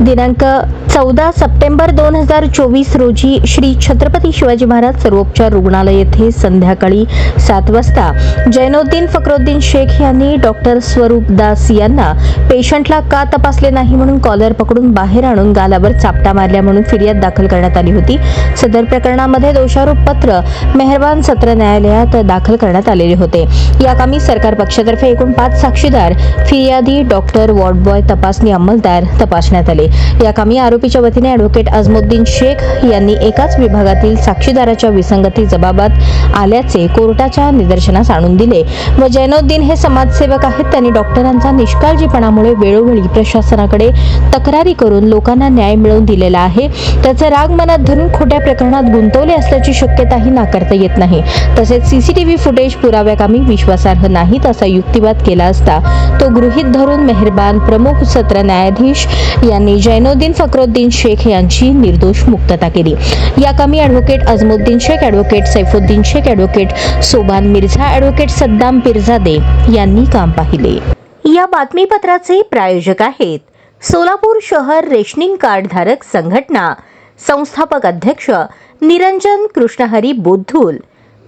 दिनांक चौदा सप्टेंबर दोन हजार चोवीस रोजी श्री छत्रपती शिवाजी महाराज सर्वोपचार रुग्णालय येथे संध्याकाळी सात वाजता जैनोद्दीन फकरुद्दीन शेख यांनी डॉक्टर स्वरूप दास यांना पेशंटला का तपासले नाही म्हणून कॉलर पकडून बाहेर आणून गालावर चापटा मारल्या म्हणून फिर्याद दाखल करण्यात आली होती. सदर प्रकरणामध्ये दोषारोप पत्र मेहरबान सत्र न्यायालयात दाखल करण्यात आलेले होते. या कामी सरकार पक्षातर्फे एकूण पाच साक्षीदार फिर्यादी डॉक्टर वॉर्ड बॉय तपासणी अंमलदार तपासण्यात आले. या कामी आरोपीच्या वतीने ॲडव्होकेट अजमुद्दीन शेख यांनी एकाच विभागातील साक्षीदाराच्या विसंगती जबाबात आल्याचे कोर्टाच्या निदर्शनास आणून दिले. व जैनोद्दीन हे समाजसेवक आहेत. त्यांनी डॉक्टरांचा निष्काळजीपणामुळे वेळोवेळी प्रशासनाकडे तक्रारी करून लोकांना न्याय मिळवून दिलेला आहे. त्याचे राग मनात धरून खोट्या प्रकरणात गुंतवले असल्याची शक्यताही नाकारता येत नाही. तसेच सीसीटीव्ही फुटेज पुराव्याकामी विश्वासार्ह नाहीत असा युक्तिवाद केला असता तो गृहीत धरून मेहरबान प्रमुख सत्र न्यायाधीश यांनी जैनोद्दीन फक्रुद्दीन शेख यांची निर्दोष मुक्तता केली. या कमी advocate Ajmuddin Shaikh advocate Saifuddin Shaikh advocate Soban Mirza advocate Saddam Pirzade यांनी काम पाहिले. या बातमीपत्राचे प्रायोजक आहेत सोलापूर शहर रेशनिंग कार्ड धारक संघटना. संस्थापक अध्यक्ष निरंजन कृष्णहरी बोद्धूल.